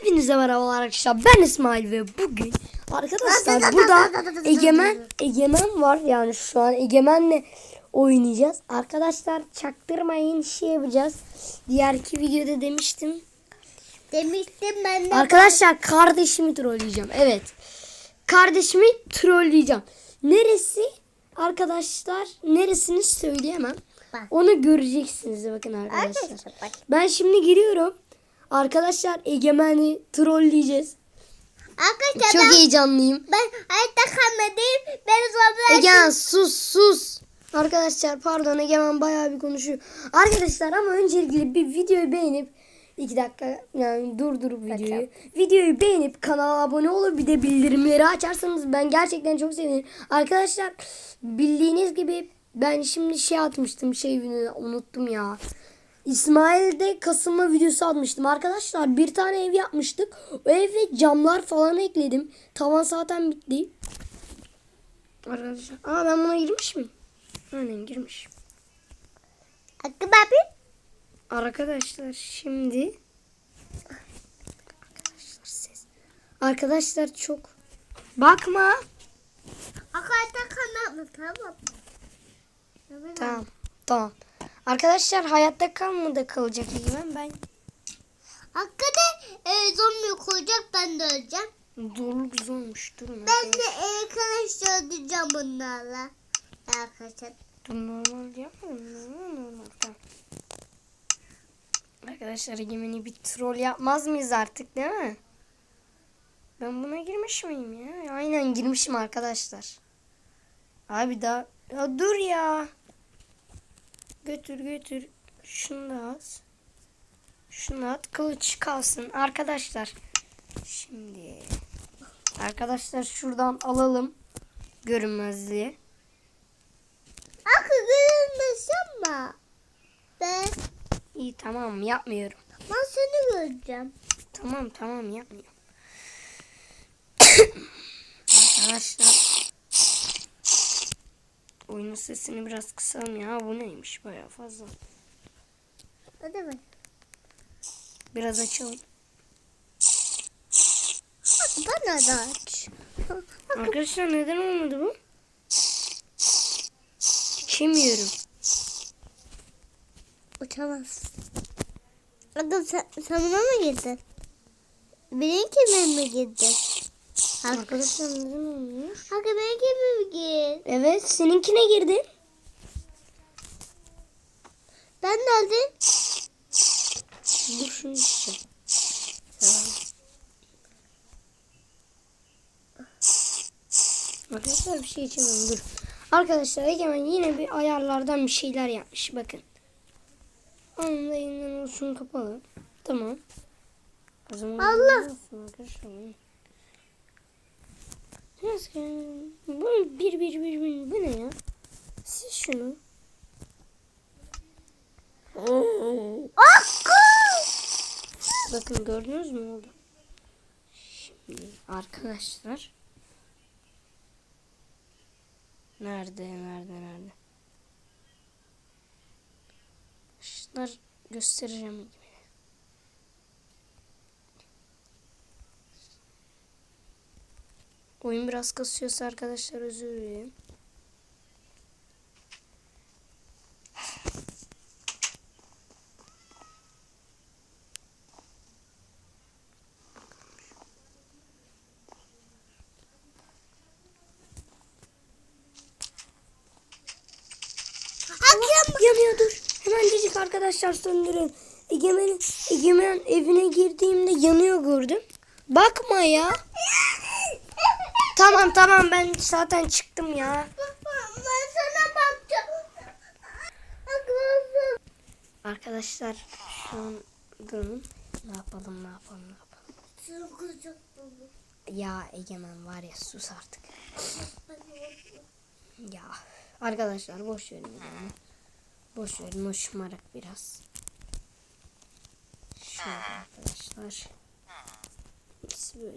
Hepinize merhabalar arkadaşlar. Ben İsmail ve bugün arkadaşlar burada Egemen Egemen var yani şu an Egemen'le oynayacağız. Arkadaşlar çaktırmayın şey yapacağız. Diğerki videoda demiştim. Demiştim ben de. Arkadaşlar kardeşimi trolleyeceğim. Evet. Kardeşimi trolleyeceğim. Neresi? Arkadaşlar neresini söyleyemem. Bak. Onu göreceksiniz bakın arkadaşlar. Arkadaşlar bak. Ben şimdi giriyorum. Arkadaşlar Egemen'i trolleyeceğiz. Arkadaşlar Çok ben, heyecanlıyım. ben hayatta kalmadım. Ben sonra Egemen sus sus. Arkadaşlar pardon Egemen bayağı bir konuşuyor. Arkadaşlar ama öncelikle bir videoyu beğenip iki dakika yani durdurup videoyu. Videoyu beğenip kanala abone olup bir de bildirimleri açarsanız ben gerçekten çok sevinirim. Arkadaşlar bildiğiniz gibi ben şimdi şey atmıştım şey unuttum ya. İsmail'de kasılma videosu atmıştım. Arkadaşlar bir tane ev yapmıştık. O eve camlar falan ekledim. Tavan zaten bitti. Arkadaşlar. Aa ben buna girmiş miyim? Aynen girmiş. Hakkı abi. Arkadaşlar şimdi Arkadaşlar ses. Arkadaşlar çok bakma. Hayatta kalmadım tamam. Tamam. Tamam. Arkadaşlar hayatta kalmadı kalacak Egemen ben. Hakikaten e, zombi koyacak ben de öleceğim. Zorluk zormuş durun. Ben de e, arkadaşlar öldüreceğim bunlarla. Arkadaşlar. Dur normal yapmadım. Normal normal tamam. Arkadaşlar Egemen'i bir troll yapmaz mıyız artık değil mi? Ben buna girmiş miyim ya? Aynen girmişim arkadaşlar. Abi daha... Ya dur ya. Götür götür. Şunu da at. Şunu at. Kılıç kalsın. Arkadaşlar. Şimdi. Arkadaşlar şuradan alalım. Görünmezliği. Hakkı görünmesin ama. Ben, İyi tamam yapmıyorum. ben seni göreceğim. Tamam tamam yapmıyorum. Arkadaşlar. Oyunun sesini biraz kısalım ya. Bu neymiş baya fazla. Hadi mi? Biraz açalım. Bana da aç. Arkadaşlar neden olmadı bu? İçemiyorum. Uçamaz. Hakkı sen, sen buna mı girdin? Benim kimime mi girdin? Hakkı, Arkadaşlar neden olmuyor? Hakkı benim kimime mi girdin? Evet seninkine girdi. Ben nerede? Dur şunu içeceğim. Arkadaşlar bir şey içemem dur. Arkadaşlar Egemen yine bir ayarlardan bir şeyler yapmış bakın. Onun da elinden olsun kapalı. Tamam. O zaman Allah! olsun arkadaşlar. Yani? Bu bir bir bir bir bu ne ya? Siz şunu. Bakın gördünüz mü oldu? Şimdi arkadaşlar. Nerede nerede nerede? Şunlar göstereceğim Oyun biraz kasıyorsa arkadaşlar özür dilerim. Yanıyor dur. Hemencecik arkadaşlar söndürün. Egemen, Egemen evine girdiğimde yanıyor gördüm. Bakma ya. Tamam tamam ben zaten çıktım ya. Ben sana bakacağım. Arkadaşlar şu an durun. Ne yapalım ne yapalım ne yapalım. Baba. Ya Egemen var ya sus artık. Ya arkadaşlar boş verin yani. Boş verin o şımarık biraz. Şöyle arkadaşlar. İkisi böyle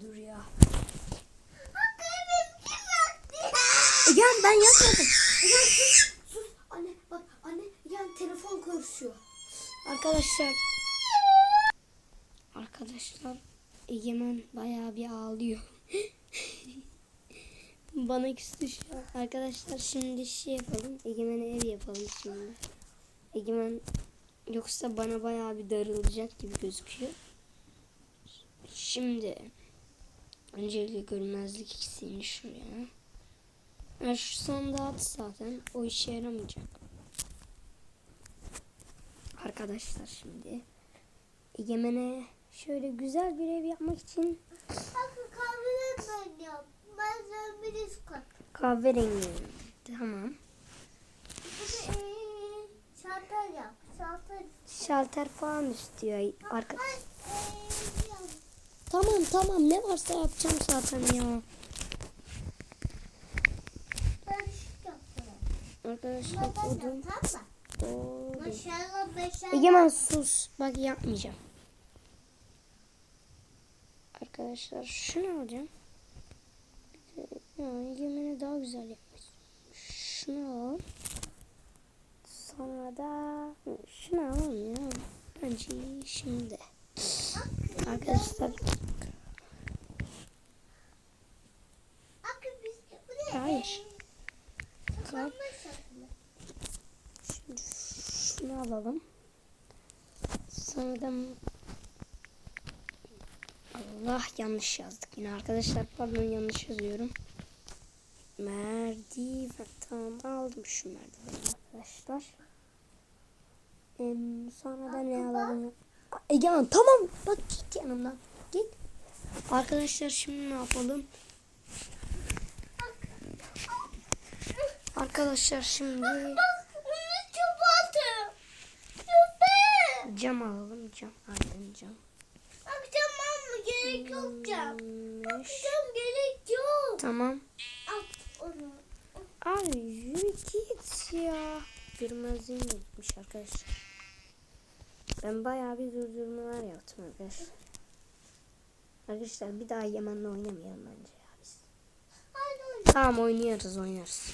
dur ya. Egemen ben yapmadım. Egemen sus. Sus. Anne bak anne Egemen telefon konuşuyor. Arkadaşlar. Arkadaşlar Egemen bayağı bir ağlıyor. Bana küstü şu an. Arkadaşlar şimdi şey yapalım. Egemen'e ev yapalım şimdi. Egemen yoksa bana bayağı bir darılacak gibi gözüküyor. Şimdi öncelikle görünmezlik ikisini şuraya. Ha, şu sandığı at zaten. O işe yaramayacak. Arkadaşlar şimdi Egemen'e şöyle güzel bir ev yapmak için Hakkı kahveden ben yap. Ben sen bir kahverengi. Tamam. Şalter yap. Şalter. Şalter falan istiyor. Arka... Ben. Tamam tamam ne varsa yapacağım zaten ya. Arkadaşlar odun. Egemen sus. Bak yapmayacağım. Arkadaşlar şunu alacağım. Bir de- Ya Egemen'e daha güzel istiyorum. Şunu al. Sonra da şunu alalım ya. Bence şimdi. Arkadaşlar? Hayır. Şarkılı. Şimdi şunu alalım. Da Allah yanlış yazdık yine arkadaşlar pardon yanlış yazıyorum. Merdiven tamam aldım şu merdiveni arkadaşlar. Em, sonra da ne alalım? Egemen tamam bak git yanımdan git. Arkadaşlar şimdi ne yapalım? Arkadaşlar şimdi Bak cam alalım cam aynen cam. Bak tamam mı? Gerek yok cam. Beş. Cam gerek yok. Tamam. At onu. Abi yürü git ya. Görmezliğim gitmiş arkadaşlar. Ben bayağı bir durdurmalar yaptım arkadaşlar. Arkadaşlar bir daha Yemen'le oynamayalım bence ya biz. Tamam oynarız oynarız.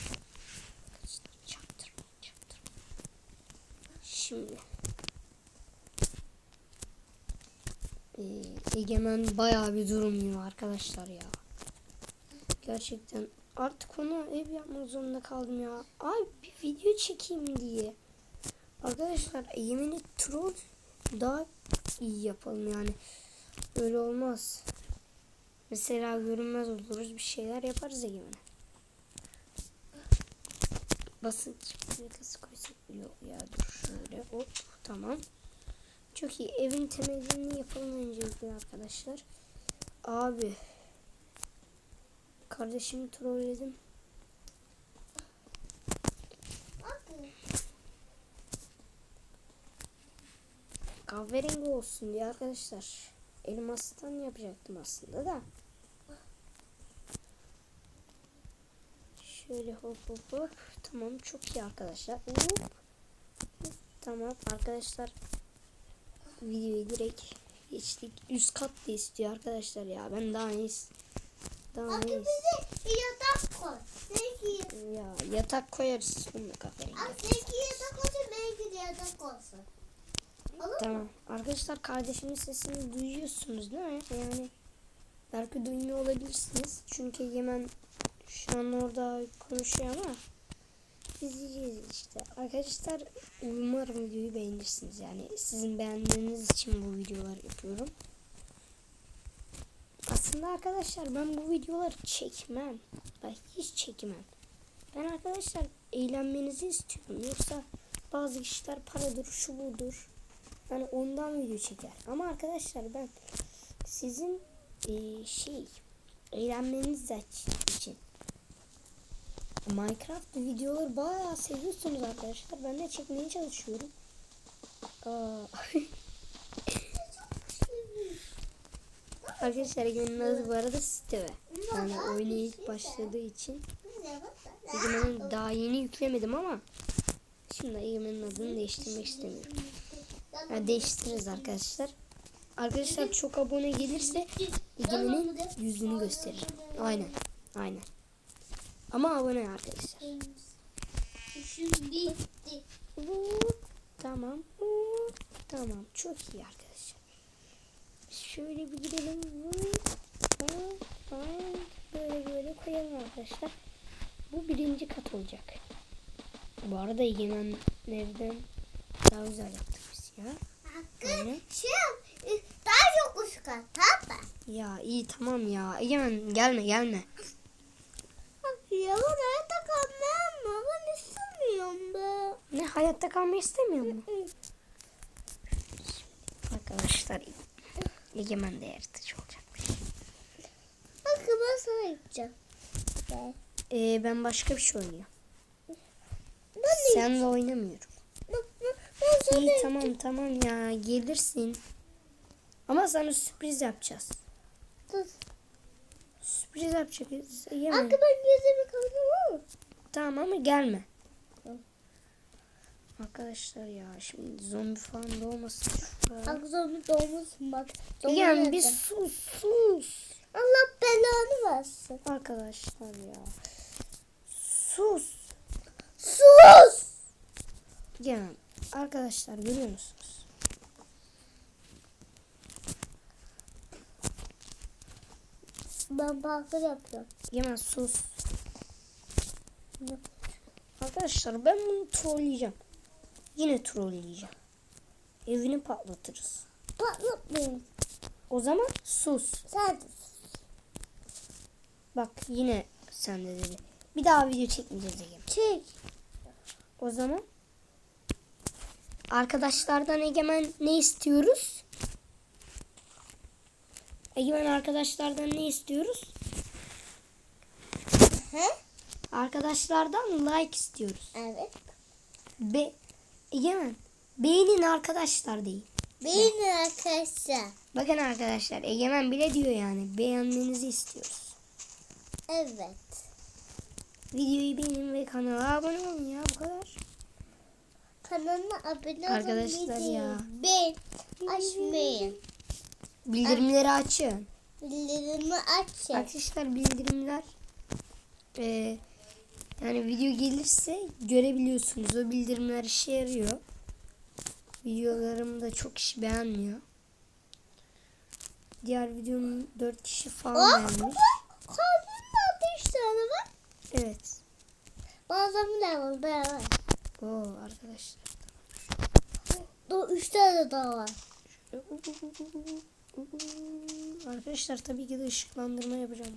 Çaktırmayın çaktırmayın. Şimdi. Ee, Egemen bayağı bir durmuyor arkadaşlar ya. Gerçekten artık ona ev yapmak zorunda kaldım ya. Ay bir video çekeyim diye. Arkadaşlar Egemen'i troll daha iyi yapalım yani. Öyle olmaz. Mesela görünmez oluruz bir şeyler yaparız Egemen'e. Basınç plakası koysak yok ya dur şöyle hop tamam. Çok iyi evin temelini yapalım öncelikle arkadaşlar. Abi kardeşimi trolledim. Kahverengi olsun diye arkadaşlar. Elmastan yapacaktım aslında da. Şöyle hop hop hop. Tamam çok iyi arkadaşlar. Hop. Tamam arkadaşlar. Videoyu direkt geçtik. Üst kat da istiyor arkadaşlar ya. Ben daha ne is- daha Hakkı ne is- bize yatak koy. Belki ya yatak koyarız. Bunu kahverengi. Hakkı belki yatak olsun belki de yatak olsun. Tamam. Arkadaşlar kardeşimin sesini duyuyorsunuz değil mi? Yani belki duymuyor olabilirsiniz. Çünkü Yemen şu an orada konuşuyor ama izleyeceğiz işte. Arkadaşlar umarım videoyu beğenirsiniz. Yani sizin beğendiğiniz için bu videoları yapıyorum. Aslında arkadaşlar ben bu videoları çekmem. Bak hiç çekmem. Ben arkadaşlar eğlenmenizi istiyorum. Yoksa bazı kişiler paradır, şu budur. Yani ondan video çeker. Ama arkadaşlar ben sizin eee, şey eğlenmeniz için Minecraft videoları bayağı seviyorsunuz arkadaşlar. Ben de çekmeye çalışıyorum. Arkadaşlar adı bu arada Steve. Yani oyuna ilk başladığı için. Egemen'in daha yeni yüklemedim ama de Egemen'in adını değiştirmek istemiyorum. Ya değiştiririz arkadaşlar. Arkadaşlar çok abone gelirse Egemen'in yüzünü gösteririm. Aynen. Aynen. Ama abone arkadaşlar. Tamam. Tamam. Çok iyi arkadaşlar. Şöyle bir gidelim. Böyle böyle koyalım arkadaşlar. Bu birinci kat olacak. Bu arada Egemen evden daha güzel yaptık ya. Aynen. şey yap, daha çok at tamam mı? Ya iyi tamam ya. Egemen gelme gelme. Ya hayatta kalmam mı? Ben istemiyorum be. Ne hayatta kalmayı istemiyor mu? Arkadaşlar Egemen de yaratıcı olacakmış. Bak ben sana gideceğim. Ee, ben başka bir şey oynuyorum. Ben de Senle oynamıyorum. ben, ben, ben sana İyi tamam tamam ya gelirsin. Ama sana sürpriz yapacağız. Dur. Sürpriz yapacağız. Egemen. Hakkı ben gözümü kapatamam. Tamam ama gelme. Arkadaşlar ya şimdi zombi falan şurada. Hakkı zombi doğmuşsun bak. Zombi nerede? bir sus sus. Allah belanı versin. Arkadaşlar ya. Sus. Sus. Egemen arkadaşlar görüyor musunuz? Ben parkur yapıyorum. Egemen sus. Ne? Arkadaşlar ben bunu trolleyeceğim. Yine trolleyeceğim. Evini patlatırız. Patlatmayın. O zaman sus. Sen de Bak yine sen de dedi. Bir daha video çekmeyeceğiz Egemen. çek. O zaman arkadaşlardan Egemen ne istiyoruz? Egemen arkadaşlardan ne istiyoruz? He? Arkadaşlardan like istiyoruz. Evet. Be Egemen beğenin arkadaşlar değil. Benim arkadaşlar. Bakın arkadaşlar Egemen bile diyor yani beğenmenizi istiyoruz. Evet. Videoyu beğenin ve kanala abone olun ya bu kadar. Kanalıma abone. Arkadaşlar ya. Beğen. Açmayın. Bildirimleri açın. Bildirimi açın. Arkadaşlar bildirimler eee, yani video gelirse görebiliyorsunuz. O bildirimler işe yarıyor. Videolarımı da çok kişi beğenmiyor. Diğer videomu 4 kişi falan Oh, beğenmiş. kalbimde ateş tane var. Evet. Bazen de var. Beraber. Oo arkadaşlar. Dur üç tane daha var. Arkadaşlar tabii ki de ışıklandırma yapacağım.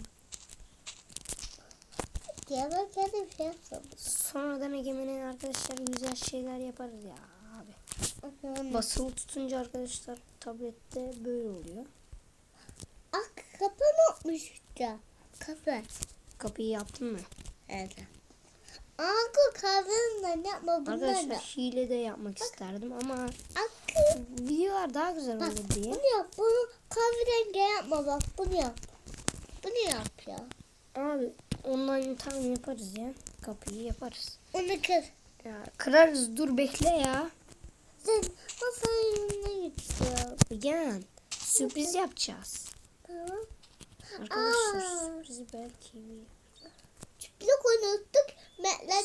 Ya ben kendim şey yapsam. Sonradan egemenin arkadaşlar güzel şeyler yaparız ya abi. Basılı tutunca arkadaşlar tablette böyle oluyor. Ak kapanmış ya. Kapan. Kapıyı yaptın mı? Evet. Akı kahvenden yapma bunlar Arkadaşlar da. hile de yapmak isterdim ama Akı. videolar daha güzel Bak olur diye. bunu yap. Bunu kahverengi yapma bak. Bunu yap. Bunu yap ya. Abi online tamam yaparız ya. Kapıyı yaparız. Onu kır. Ya kırarız dur bekle ya. Sen masanın yanına git ya. Gel. Sürpriz yapacağız. Tamam. Arkadaşlar Aa. sürprizi belki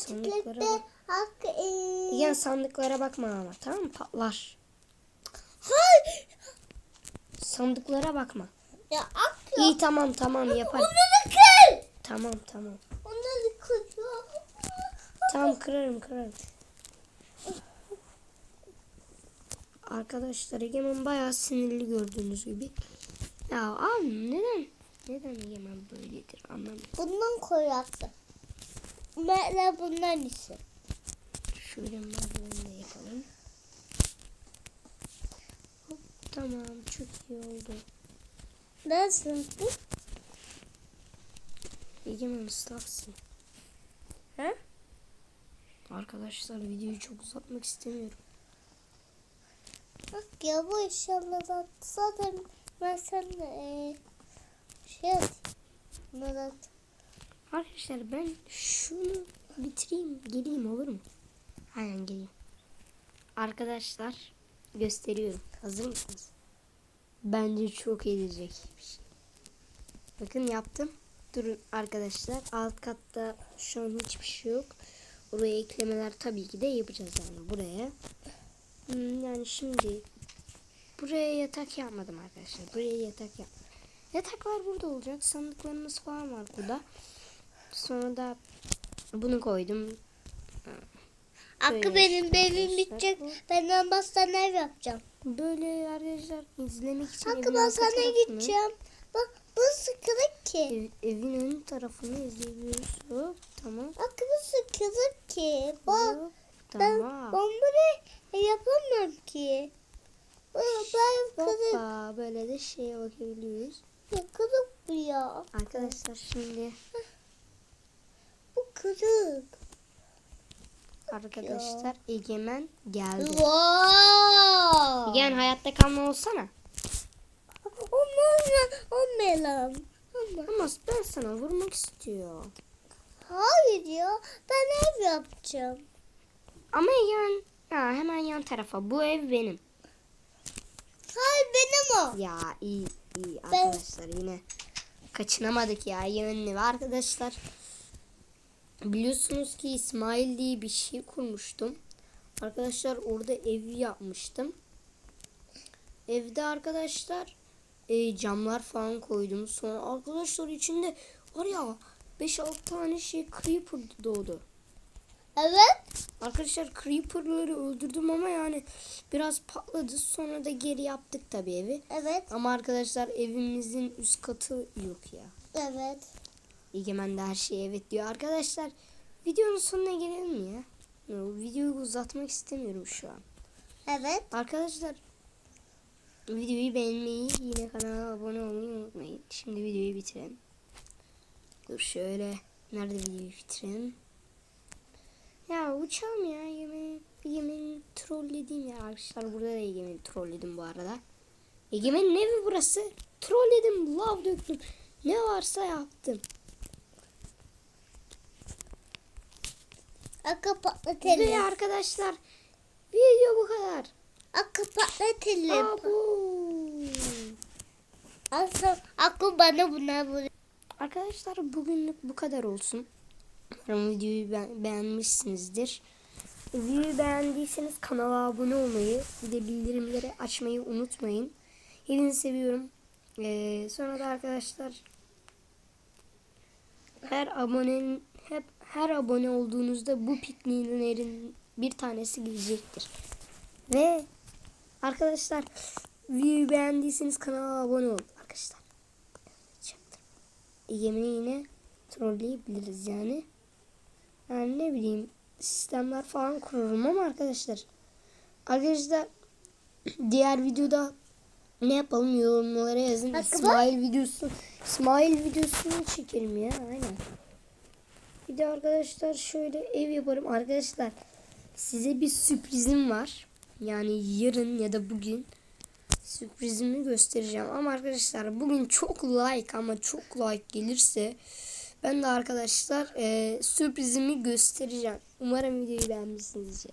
Çıplak unuttuk. Bak. Hakkı. Ee... Gel sandıklara bakma ama tamam mı? Patlar. Hay. Sandıklara bakma. Ya Hakkı. İyi tamam tamam yaparım. Onları kır. Tamam tamam. Onları kır. Tamam kırarım kırarım. Arkadaşlar Egemen bayağı sinirli gördüğünüz gibi. Ya abi neden? Neden Egemen böyledir anlamıyorum. Bundan koyarsın. Metler bundan ise. Şöyle merdiveni de yapalım. Hop, tamam çok iyi oldu. Nasıl bu? Egemen ıslaksın. He? Arkadaşlar videoyu çok uzatmak istemiyorum. Bak ya bu inşallah zaten, ben seninle ee, şey at. Murat. Arkadaşlar ben şunu bitireyim geleyim olur mu? Aynen geliyor. Arkadaşlar gösteriyorum. Hazır mısınız? Bence çok edecek. Bakın yaptım. Durun arkadaşlar. Alt katta şu an hiçbir şey yok. Oraya eklemeler tabii ki de yapacağız yani buraya. Hmm, Yani şimdi buraya yatak yapmadım arkadaşlar. Buraya yatak yap. Yataklar burada olacak. Sandıklarımız falan var burada. Sonra da bunu koydum. Hakkı benim evim bitecek. bu. Ben Elmas'tan ev yapacağım. Böyle arkadaşlar izlemek için Hakkı ben sana gideceğim. Bak bu sıkılık ki. ev- evin ön tarafını izleyebiliyoruz. Hop tamam. Hakkı bu sıkılık ki. Bak Hop, ben, tamam. ben burayı yapamam ki. Ben, ben kırık. Hoppa böyle de şeye bakabiliyoruz. Ya kırık bu ya. Arkadaşlar şimdi Bu kırık. arkadaşlar Egemen geldi. Wow. Egemen hayatta kalma olsana. Olmaz olmayalım. Ama ben sana vurmak istiyor. Hayır ya. Ben ev yapacağım. Ama Egemen ha, hemen yan tarafa. Bu ev benim. Hayır benim o. Ya iyi iyi Ben- arkadaşlar yine kaçınamadık ya ve arkadaşlar. Biliyorsunuz ki İsmail diye bir şey kurmuştum. Arkadaşlar orada ev yapmıştım. Evde arkadaşlar e, camlar falan koydum. Sonra arkadaşlar içinde var ya 5-6 tane şey creeper doğdu. Evet. Arkadaşlar creeper'ları öldürdüm ama yani biraz patladı. Sonra da geri yaptık tabii evi. Evet. Ama arkadaşlar evimizin üst katı yok ya. Evet. Egemen de her şeye evet diyor. Arkadaşlar videonun sonuna gelelim mi ya? Videoyu uzatmak istemiyorum şu an. Evet. Arkadaşlar videoyu beğenmeyi yine kanala abone olmayı unutmayın. Şimdi videoyu bitirelim. Dur şöyle. Nerede videoyu bitirelim? Ya uçalım ya. Egemen, Egemen trollediğim ya. Arkadaşlar burada da Egemen trolledim bu arada. Egemen'in evi burası. Trolledim. Lav döktüm. Ne varsa yaptım. Akı patlatalım. Ve arkadaşlar video bu kadar. Akı patlatalım. Asıl akı bana buna vur. Arkadaşlar bugünlük bu kadar olsun. Umarım videoyu be- beğenmişsinizdir. Videoyu beğendiyseniz kanala abone olmayı, bir de bildirimleri açmayı unutmayın. Hepinizi seviyorum. Ee, sonra da arkadaşlar her abonenin her abone olduğunuzda bu pikniğlerin bir tanesi gidecektir. Ve arkadaşlar videoyu beğendiyseniz kanala abone olun arkadaşlar. Egemen'i yine trolleyebiliriz yani. Yani ne bileyim sistemler falan kururum ama arkadaşlar. Arkadaşlar diğer videoda ne yapalım yorumlara yazın. Hakkı İsmail videosu İsmail videosunu çekelim ya aynen. Bir de arkadaşlar şöyle ev yaparım. Arkadaşlar size bir sürprizim var. Yani yarın ya da bugün sürprizimi göstereceğim. Ama arkadaşlar bugün çok like ama çok like gelirse ben de arkadaşlar e, sürprizimi göstereceğim. Umarım videoyu beğenmişsinizdir.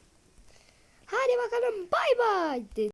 Hadi bakalım bay bay.